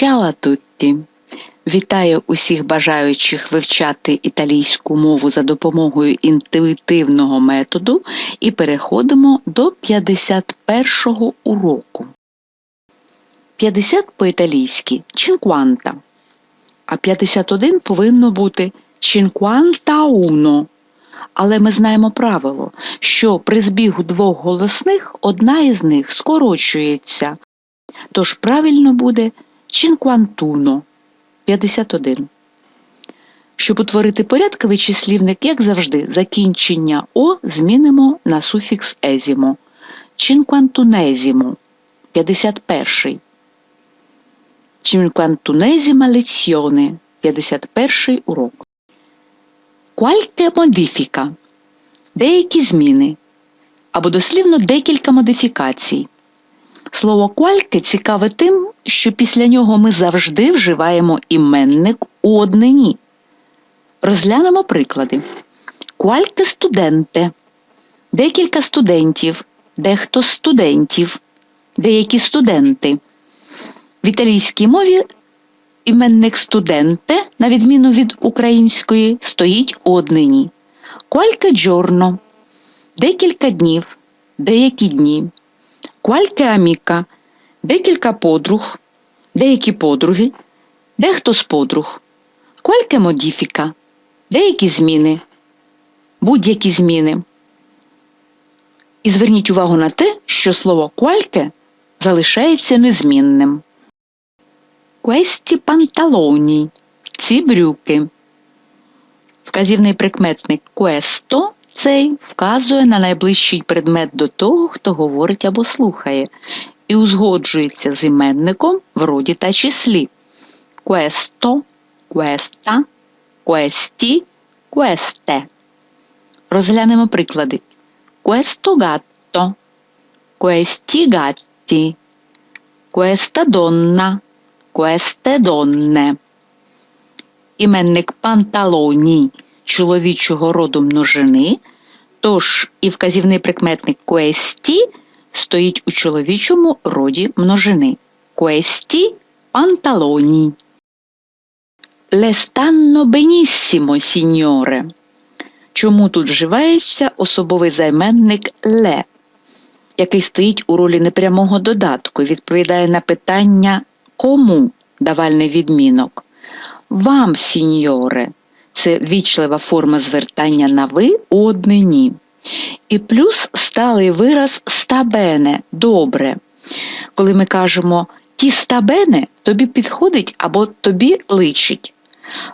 Ciao a! Вітаю усіх бажаючих вивчати італійську мову за допомогою інтуїтивного методу і переходимо до 51-го уроку. 50 по-італійськи cinquanta, а 51 повинно бути cinquantauno. Але ми знаємо правило, що при збігу двох голосних одна із них скорочується, тож правильно буде cinquantuno. 51. Щоб утворити порядковий числівник, як завжди, закінчення О змінимо на суфікс езімо. Cinquantunesimo – 51. Cinquantunesima lezione – 51 урок. Qualche modifica – деякі зміни. Або дослівно декілька модифікацій. Слово квальке цікаве тим, що після нього ми завжди вживаємо іменник у однині. Розглянемо приклади. Квальке студенте, декілька студентів, дехто студентів, деякі студенти. В італійській мові іменник студенте, на відміну від української, стоїть у однині. Qualche giorno – декілька днів, деякі дні. Amica – декілька подруг, деякі подруги, дехто з подруг. Modifica – деякі зміни, будь-які зміни. І зверніть увагу на те, що слово qualche залишається незмінним. Questi pantaloni – ці брюки. Вказівний прикметник questo – цей вказує на найближчий предмет до того, хто говорить або слухає, і узгоджується з іменником в роді та числі. Questo, questa, questi, queste. Розглянемо приклади. Questo gatto, questi gatti, questa donna, queste donne. Іменник панталоні чоловічого роду множини, тож і вказівний прикметник questi стоїть у чоловічому роді множини. Questi pantaloni. Le stanno signore. Чому тут вживається особовий займенник ле, який стоїть у ролі непрямого додатку, відповідає на питання кому давальний відмінок. Вам, сіньоре, це вічлива форма звертання на ви у однині. І плюс сталий вираз стабене добре. Коли ми кажемо ті стабене, тобі підходить або тобі личить.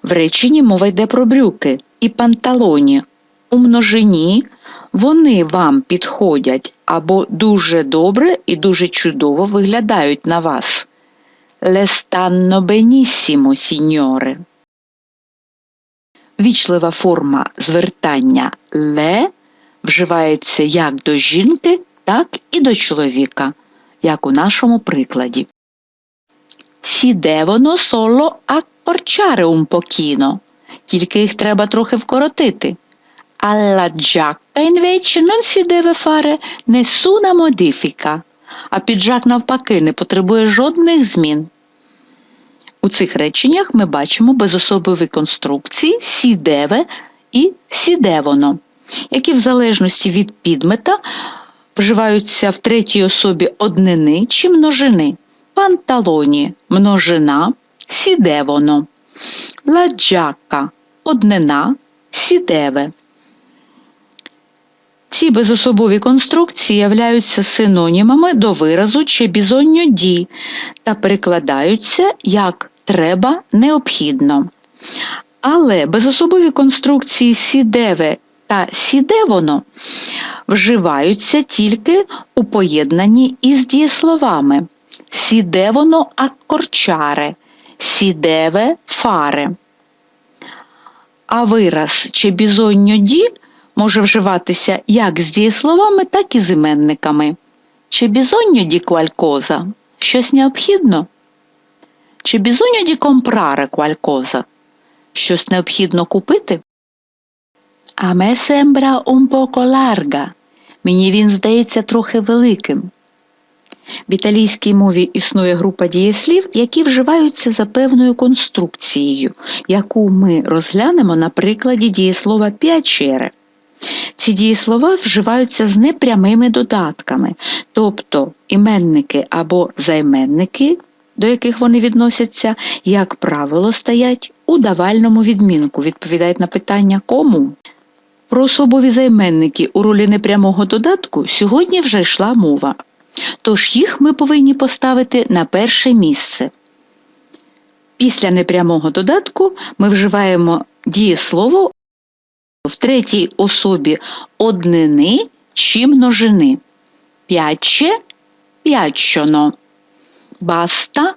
В реченні мова йде про брюки і панталоні. У множині вони вам підходять або дуже добре і дуже чудово виглядають на вас. Stanno benissimo, signore. Вічлива форма звертання ле вживається як до жінки, так і до чоловіка, як у нашому прикладі. Si devono solo accorciare un pochino, тільки їх треба трохи вкоротити. Alla giacca invece non si deve fare nessuna modifica, а піджак навпаки не потребує жодних змін. У цих реченнях ми бачимо безособові конструкції сідеве і сідевоно, які в залежності від підмета вживаються в третій особі однини чи множини. Панталоні множина, сідевоно, ладжака однина, сідеве. Ці безособові конструкції являються синонімами до виразу чи бізонньо ді та перекладаються як треба необхідно. Але безособові конструкції сідеве та сідевоно вживаються тільки у поєднанні із дієсловами сідевоно аккорчаре, сідеве фаре. А вираз чи бізонньо ді може вживатися як з дієсловами, так і з іменниками. Чи бізонньо ді qualcosa? Щось необхідно? Чи бізонньо ді comprare qualcosa? Щось необхідно купити? А me sembra un poco larga. Мені він здається трохи великим. В італійській мові існує група дієслів, які вживаються за певною конструкцією, яку ми розглянемо на прикладі дієслова п'ячере. Ці дієслова вживаються з непрямими додатками, тобто іменники або займенники, до яких вони відносяться, як правило, стоять у давальному відмінку, відповідають на питання кому. Про особові займенники у ролі непрямого додатку сьогодні вже йшла мова. Тож їх ми повинні поставити на перше місце. Після непрямого додатку ми вживаємо дієслово в третій особі однини чи множини. П'яче п'ячоно, basta,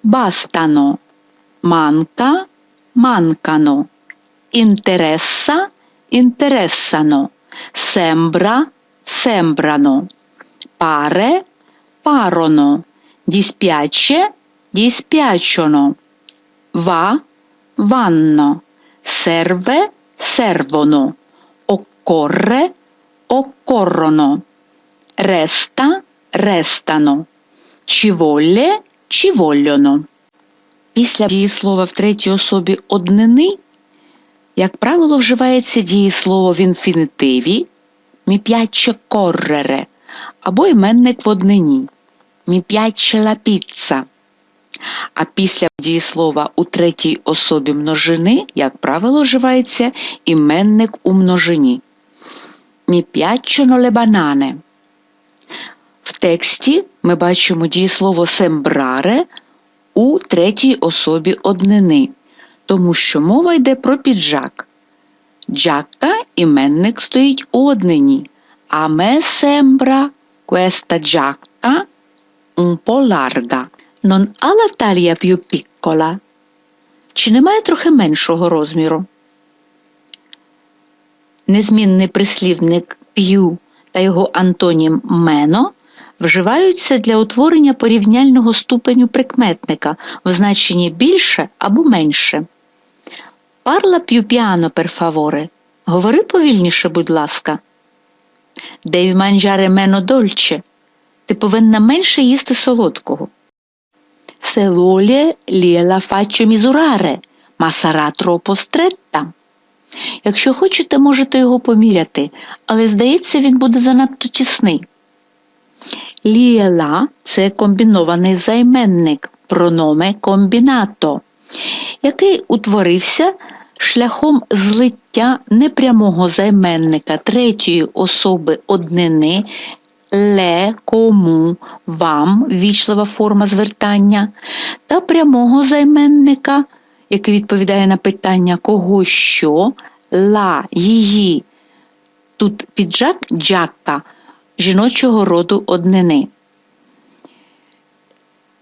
bastano, manca, mancano, interessa, interessano, sembra, sembrano, pare, parono, dispiace, dispiacciono, va, vanno, serve, servono, occorre, occorrono, resta, restano, ci voglie ci vogliono. Після дієслова в третій особі однини, як правило, вживається дієслово в інфінітиві «mi piace correre» або іменник в однині «mi piace la pizza». А після дієслова у третій особі множини, як правило, вживається іменник у множині. «Mi piacciono le banane». В тексті ми бачимо дієслово сембраре у третій особі однини, тому що мова йде про піджак. Джакка іменник стоїть у однині, а me sembra questa giacca un po' larga. Non ha la taglia più piccola? Чи немає трохи меншого розміру? Незмінний прислівник п'ю та його антонім мено вживаються для утворення порівняльного ступеню прикметника в значенні більше або менше. Парла piano, per favore. Говори повільніше, будь ласка. Devi mangiare meno dolce. Ти повинна менше їсти солодкого. Vuole gliela faccio misurare, ma sarà troppo stretta. Якщо хочете, можете його поміряти, але здається, він буде занадто тісний. Ліела це комбінований займенник, прономе комбінато, який утворився шляхом злиття непрямого займенника третьої особи однини ле, кому, вам вічлива форма звертання, та прямого займенника, який відповідає на питання кого що, ла, її. Тут піджак джакка жіночого роду однини.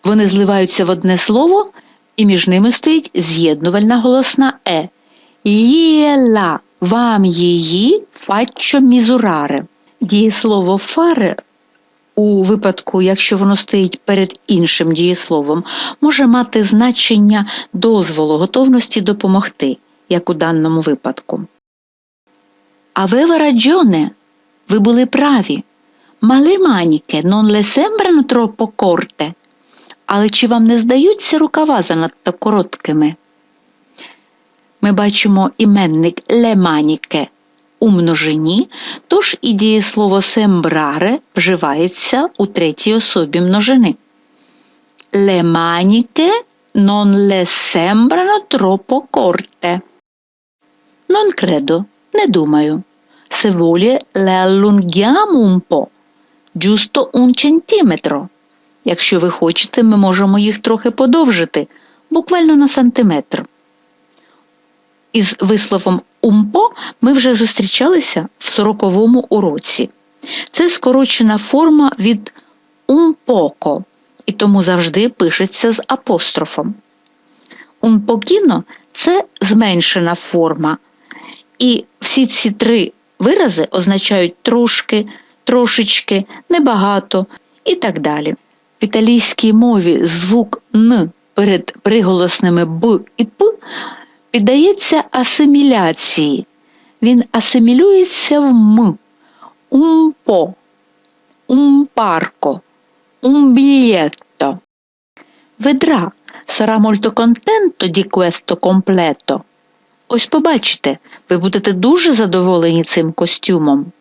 Вони зливаються в одне слово, і між ними стоїть з'єднувальна голосна е. Ліела вам її фаччо мізураре. Дієслово фаре у випадку, якщо воно стоїть перед іншим дієсловом, може мати значення дозволу, готовності допомогти, як у даному випадку. Авева раджоне, ви були праві. Sembrano troppo corte? Але чи вам не здаються рукава занадто короткими? Ми бачимо іменник maniche у множині, тож і дієслово sembrare вживається у третій особі множини. Maniche non le sembrano troppo corte. Non credo, не думаю. Un po'. Giusto un centimetro. Якщо ви хочете, ми можемо їх трохи подовжити, буквально на сантиметр. Із висловом умпо ми вже зустрічалися в сороковому уроці. Це скорочена форма від умпоко, і тому завжди пишеться з апострофом. Умпокіно це зменшена форма. І всі ці три вирази означають трошки, трошечки, небагато і так далі. В італійській мові звук Н перед приголосними Б і П піддається асиміляції. Він асимілюється в М, умпо, умпарко, biglietto. Ведра sarà molto contento di questo completo. Ось побачите, ви будете дуже задоволені цим костюмом.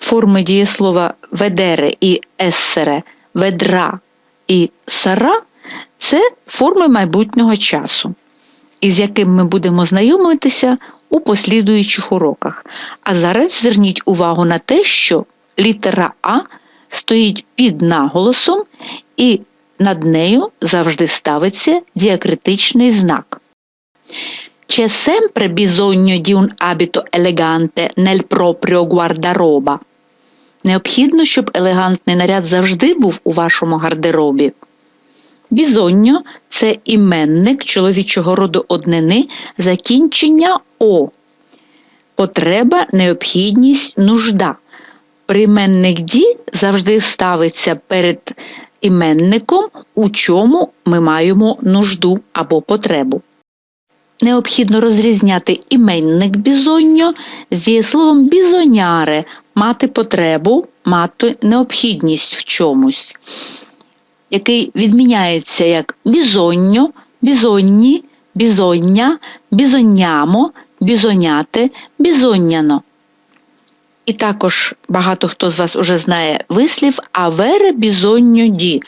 Форми дієслова ведере і ессере, ведра і сара це форми майбутнього часу, із яким ми будемо знайомитися у послідуючих уроках. А зараз зверніть увагу на те, що літера А стоїть під наголосом і над нею завжди ставиться діакритичний знак. C'è sempre bisogno di un abito elegante nel proprio guardaroba. Необхідно, щоб елегантний наряд завжди був у вашому гардеробі. Бізонньо це іменник чоловічого роду однини закінчення О. Потреба, необхідність, нужда. Прийменник ді завжди ставиться перед іменником, у чому ми маємо нужду або потребу. Необхідно розрізняти іменник бізоньо з дієсловом бізоняре мати потребу, мати необхідність в чомусь, який відміняється як бізоньо, бізонні, бізоння, бізонямо, бізоняти, бізоняно. І також багато хто з вас уже знає вислів авере бізонньо ді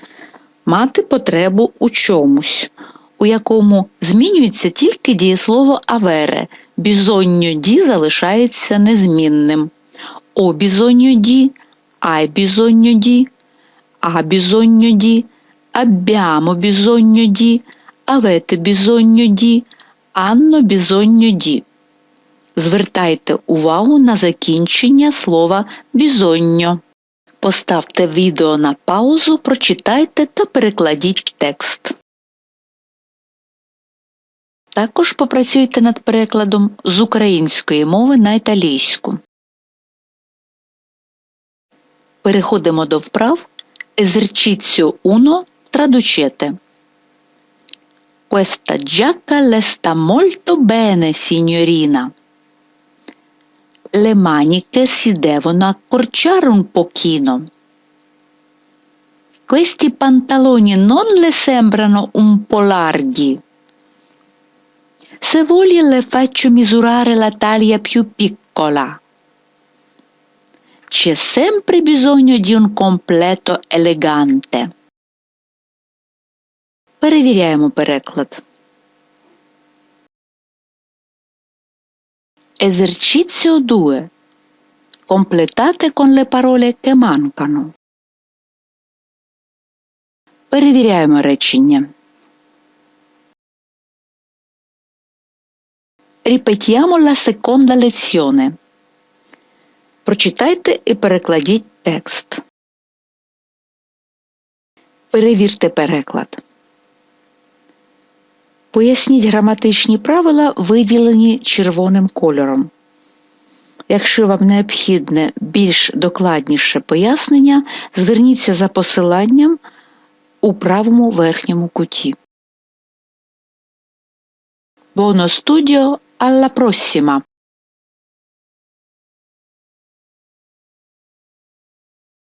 мати потребу у чомусь, у якому змінюється тільки дієслово авере, бізонньо ді залишається незмінним. О бізонньо ді, ай бізонньо ді, а бізонньо ді, аббямо бізонньо ді, авете бізонньо ді, анно бізонньо ді. Звертайте увагу на закінчення слова бізонньо. Поставте відео на паузу, прочитайте та перекладіть текст. Також попрацюйте над перекладом з української мови на італійську. Переходимо до вправ Esercizio 1 Traducete. Questa giacca le sta molto bene, signorina. Le maniche si devono accorciare un pochino. Questi pantaloni non le sembrano un po' larghi. Se vuoi le faccio misurare la taglia più piccola. C'è sempre bisogno di un completo elegante. Перевіряємо переклад. Esercizio 2. Completate con le parole che mancano. Перевіряємо речення. Ripetiamo la seconda lezione. Прочитайте і перекладіть текст. Перевірте переклад. Поясніть граматичні правила, виділені червоним кольором. Якщо вам необхідне більш докладніше пояснення, зверніться за посиланням у правому верхньому куті. Buono studio, alla prossima!